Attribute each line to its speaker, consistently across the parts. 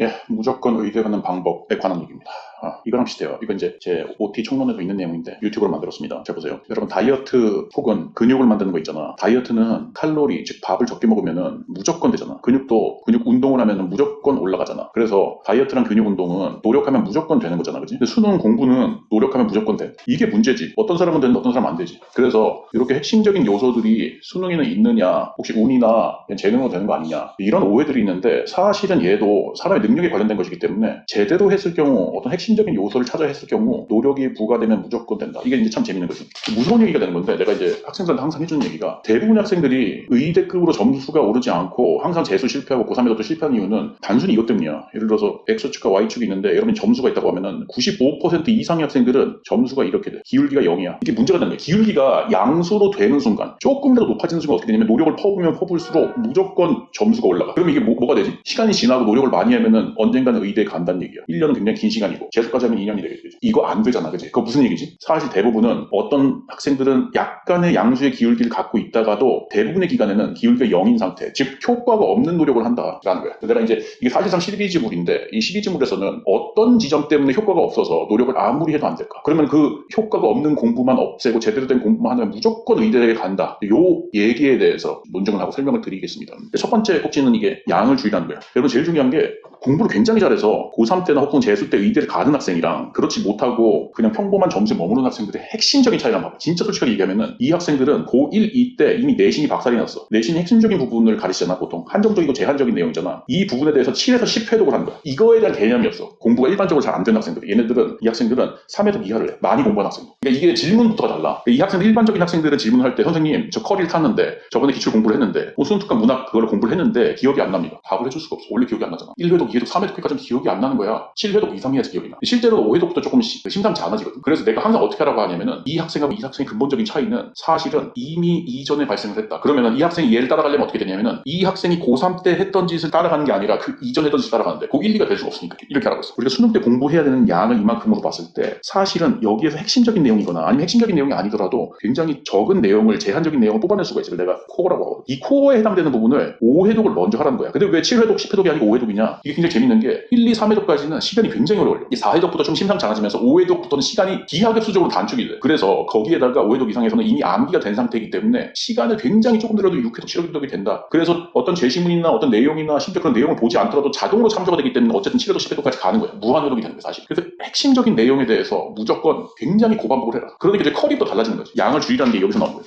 Speaker 1: 예, 무조건 의대하는 방법에 관한 얘기입니다. 아, 이거랑 비슷해요. 이건 이제 제 OT 총론에도 있는 내용인데 유튜브로 만들었습니다. 잘 보세요. 여러분 다이어트 혹은 근육을 만드는 거 있잖아. 다이어트는 칼로리, 즉 밥을 적게 먹으면은 무조건 되잖아. 근육도 근육 운동을 하면은 무조건 올라가잖아. 그래서 다이어트랑 근육 운동은 노력하면 무조건 되는 거잖아. 그지? 근데 수능 공부는 노력하면 무조건 돼. 이게 문제지. 어떤 사람은 되는데 어떤 사람은 안 되지. 그래서 이렇게 핵심적인 요소들이 수능에는 있느냐, 혹시 운이나 재능으로 되는 거 아니냐. 이런 오해들이 있는데 사실은 얘도 사람의 능력에 관련된 것이기 때문에 제대로 했을 경우 어떤 핵심 적인 요소를 찾아 했을 경우 노력이 부과되면 무조건 된다. 이게 이제 참 재밌는 거지. 무서운 얘기가 되는 건데 내가 이제 학생들한테 항상 해주는 얘기가 대부분 학생들이 의대급으로 점수가 오르지 않고 항상 재수 실패하고 고3에서도 실패하는 이유는 단순히 이것 때문이야. 예를 들어서 X축과 Y축이 있는데 여러분이 점수가 있다고 하면은 95% 이상의 학생들은 점수가 이렇게 돼. 기울기가 0이야. 이게 문제가 되는 거야. 기울기가 양수로 되는 순간 조금이라도 높아지는 순간 어떻게 되냐면 노력을 퍼부면 퍼부을수록 무조건 점수가 올라가. 그럼 이게 뭐, 가 되지? 시간이 지나고 노력을 많이 하면은 언젠가는 의대에 간다는 얘기야. 1년은 굉장히 긴 시간이고 재수까지 하면 2년이 되겠지. 이거 안 되잖아. 그지? 그거 무슨 얘기지? 사실 대부분은 어떤 학생들은 약간의 양수의 기울기를 갖고 있다가도 대부분의 기간에는 기울기가 0인 상태. 즉 효과가 없는 노력을 한다라는 거야. 내가 이제 이게 사실상 12지물인데 이 12지물에서는 어떤 지점 때문에 효과가 없어서 노력을 아무리 해도 안 될까? 그러면 그 효과가 없는 공부만 없애고 제대로 된 공부만 하면 무조건 의대에 간다. 요 얘기에 대해서 논증을 하고 설명을 드리겠습니다. 첫 번째 꼭지는 이게 양을 줄이라는 거야. 여러분 제일 중요한 게 공부를 굉장히 잘해서 고3 때나 혹은 재수 때 의대를 가는 학생이랑 그렇지 못하고 그냥 평범한 점수에 머무르는 학생들의 핵심적인 차이란 말이야. 진짜 솔직하게 얘기하면은 이 학생들은 고1, 2때 이미 내신이 박살이 났어. 내신이 핵심적인 부분을 가르치잖아, 보통. 한정적이고 제한적인 내용이잖아. 이 부분에 대해서 7에서 10 회독을 하는 거야. 이거에 대한 개념이 없어. 공부가 일반적으로 잘 안 되는 학생들. 얘네들은, 이 학생들은 3회독 이하를 해. 많이 공부한 학생. 그러니까 이게 질문부터가 달라. 그러니까 이 학생들, 일반적인 학생들은 질문할 때 선생님, 저 커리를 탔는데 저번에 기출 공부를 했는데 뭐 수능 특강 문학 그걸 공부를 했는데 기억이 안 납니다. 답을 해줄 수가 없어. 원래 기억이 안 나잖아. 1회독, 2회독, 3회독 까지는 기억이 안 나는 거야. 7회독 이상 해야지 기억이 나. 실제로 5회독부터 조금 시- 심상치 않아지거든. 그래서 내가 항상 어떻게 하라고 하냐면은 이 학생하고 이 학생의 근본적인 차이는 사실은 이미 이전에 발생을 했다. 그러면은 이 학생이 얘를 따라가려면 어떻게 되냐면은 이 학생이 고3 때 했던 짓을 따라가는 게 아니라 그 이전에 했던 짓을 따라가는데 고1, 2가 될 수가 없으니까 이렇게 하라고 했어. 우리가 수능 때 공부해야 되는 양을 이만큼으로 봤을 때 사실은 여기에서 핵심적인 내용이거나 아니면 핵심적인 내용이 아니더라도 굉장히 적은 내용을 제한적인 내용을 뽑아낼 수가 있어. 그래서 내가 코어라고 하거든. 이 코어에 해당되는 부분을 5회독을 먼저 하라는 거야. 근데 왜 7회독, 10회독이 아니고 5회독이냐? 이게 굉장히 재밌는 게 1, 2, 3회독까지는 시간이 굉장히 오래 걸려. 이 4회독부터 좀 심상치 않아지면서 5회독부터는 시간이 기하급수적으로 단축이 돼. 그래서 거기에다가 5회독 이상에서는 이미 암기가 된 상태이기 때문에 시간을 굉장히 조금 들어도 6회독, 7회독이 된다. 그래서 어떤 제시문이나 어떤 내용이나 심지어 그런 내용을 보지 않더라도 자동으로 참조가 되기 때문에 어쨌든 7회독, 10회독까지 가는 거야. 무한회독이 되는 거야, 사실. 그래서 핵심적인 내용에 대해서 무조건 굉장히 고반복을 해라. 그러니까 이제 또 달라지는 거지. 양을 줄이라는 게 여기서 나오는 거예요.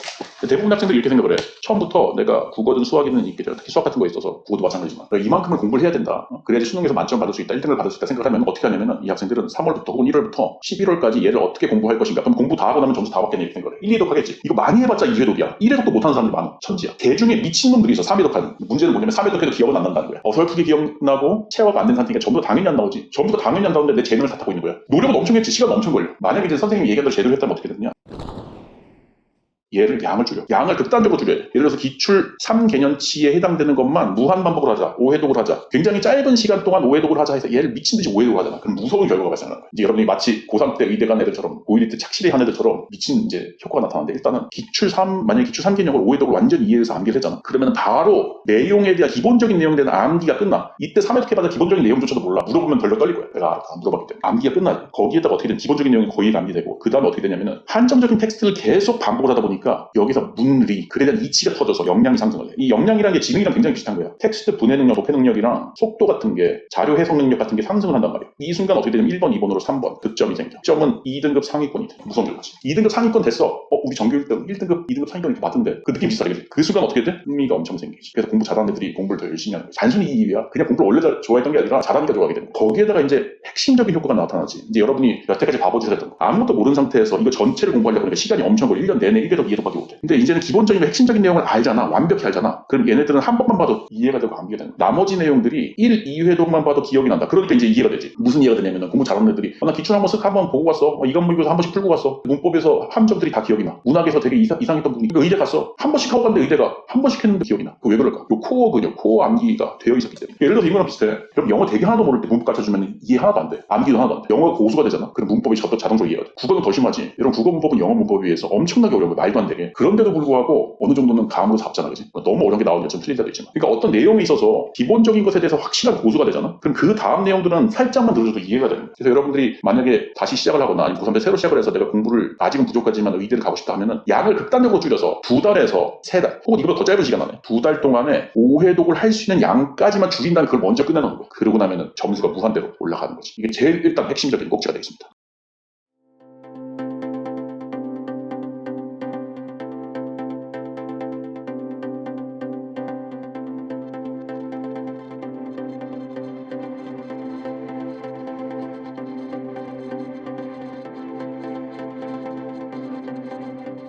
Speaker 1: 대부분 학생들이 이렇게 생각을 해. 처음부터 내가 국어든 수학이든 있겠죠. 특히 수학 같은 거에 있어서 국어도 마찬가지지만 그러니까 이만큼을 공부를 해야 된다. 어? 그래야지 수능에서 만점 받을 수 있다. 1등을 받을 수 있다 생각을 하면 어떻게 하냐면 이 학생 들은 3월부터 혹은 1월부터 11월까지 얘를 어떻게 공부할 것인가. 그럼 공부 다 하고 나면 점수 다 받겠네 이렇게 생각을 해. 1, 2회독 하겠지. 이거 많이 해봤자 2회독이야. 1회독도 못하는 사람들이 많아. 천지야. 개 중에 미친놈들이 있어. 3회독 하는. 문제는 뭐냐면 3회독 해도 기억은 안 난다는 거야. 어설프게 기억나고 체화가 안 된 상태니까 전부 다 당연히 안 나오지. 전부 다 당연히 안 나오는데 내 재능을 다 타고 있는 거야. 노력은 엄청 했지. 시간 엄청 걸려. 만약에 이제 선생님이 얘기한 대로 제대로 했다면 어떻게 되느냐. 얘를 양을 줄여. 양을 극단적으로 줄여야 돼. 예를 들어서 기출 3개년치에 해당되는 것만 무한 반복을 하자. 5회독을 하자. 굉장히 짧은 시간 동안 5회독을 하자 해서 얘를 미친 듯이 5회독을 하잖아. 그럼 무서운 결과가 발생하는 거야. 이제 여러분이 마치 고3 때 의대 간 애들처럼 고1 때 착실히 한 애들처럼 미친 이제 효과가 나타나는데 일단은 기출 3, 만약에 기출 3개년을 5회독을 완전히 이해해서 암기를 했잖아. 그러면 바로 내용에 대한 기본적인 내용에 대한 암기가 끝나. 이때 3회독 해봐도 기본적인 내용조차도 몰라. 물어보면 덜덜 떨릴 거야. 내가 알아. 다 물어봤기 때문에. 암기가 끝나지. 거기에다가 어떻게 든 기본적인 내용이 거의 암기되고 그 다음에 어떻게 되냐면은 한정적인 텍스트를 계속 반복을 하다 보니 까 여기서 문리, 글에 대한 이치가 터져서 역량이 상승을 해. 이 역량이라는 게 지능이랑 굉장히 비슷한 거야. 텍스트 분해 능력, 독해 능력이랑 속도 같은 게 자료 해석 능력 같은 게 상승을 한단 말이야. 이 순간 어떻게 되냐면 1번, 2번으로 3번 득점이 생겨. 득점은 2등급 상위권이 돼. 무서운 결과지. 2등급 상위권 됐어. 어, 우리 전교 1등, 1등급, 2등급 상위권 이렇게 맞던데 그 느낌 비슷하게 그 순간 어떻게 돼? 흥미가 엄청 생기지. 그래서 공부 잘하는 애들이 공부를 더 열심히 하는 거지. 단순히 이 이유야. 그냥 공부를 원래 잘- 좋아했던 게 아니라 잘하니까 좋아하게 되는 거야. 거기에다가 이제 핵심적인 효과가 나타나지. 이제 여러분이 여태까지 바보짓을 했던 거. 아무것도 모르는 상태에서 이거 전체를 공부하려고 하니까 시간이 엄청 걸려. 1년 내내 1개 독 2회독밖에 못해. 근데 이제는 기본적인 핵심적인 내용을 알잖아. 완벽히 알잖아. 그럼 얘네들은 한 번만 봐도 이해가 되고 암기가 되는. 나머지 내용들이 1, 2회독만 봐도 기억이 난다. 그러니까 이제 이해가 되지. 무슨 이해가 되냐면 공부 잘하는 애들이 어, 나 기출 한번 쓱 한번 보고 갔어. 어, 이건 문교에서 한 번씩 풀고 갔어. 문법에서 함정들이 다 기억이 나. 문학에서 되게 이상, 이상했던 부분이 이거 의대 갔어. 한 번씩 하고 갔는데 의대가 한 번씩 했는데 기억이 나. 그거 왜 그럴까? 요 코어 근육, 코어 암기가 되어 있었기 때문에. 예를 들어서 이거랑 비슷해. 그럼 영어 되게 하나도 모를 때 문법 가르쳐주면 이해 하나도 안 돼. 암기도 하나도 안 돼. 영어가 고수가 되잖아. 그럼 문법이 자동적으로 이해가 돼. 국어는 더 심하지. 여러분 국어 문법은 영어 문법에 비해서 엄청나게 어려운 거야. 말도 말도 안 되게. 그런데도 불구하고 어느 정도는 감으로 잡잖아, 그지? 너무 어려운 게 나오면 좀 틀릴 때도 있지만. 그러니까 어떤 내용이 있어서 기본적인 것에 대해서 확실하게 고수가 되잖아? 그럼 그 다음 내용들은 살짝만 들어줘도 이해가 되는. 그래서 여러분들이 만약에 다시 시작을 하거나 아니면 고3 때 새로 시작을 해서 내가 공부를 아직은 부족하지만 의대를 가고 싶다 하면은 양을 극단적으로 줄여서 두 달에서 세 달, 혹은 이보다 더 짧은 시간 안에 두 달 동안에 5회독을 할 수 있는 양까지만 줄인 다음에 그걸 먼저 끝내놓는 거야. 그러고 나면은 점수가 무한대로 올라가는 거지. 이게 제일 일단 핵심적인 꼭지가 되겠습니다.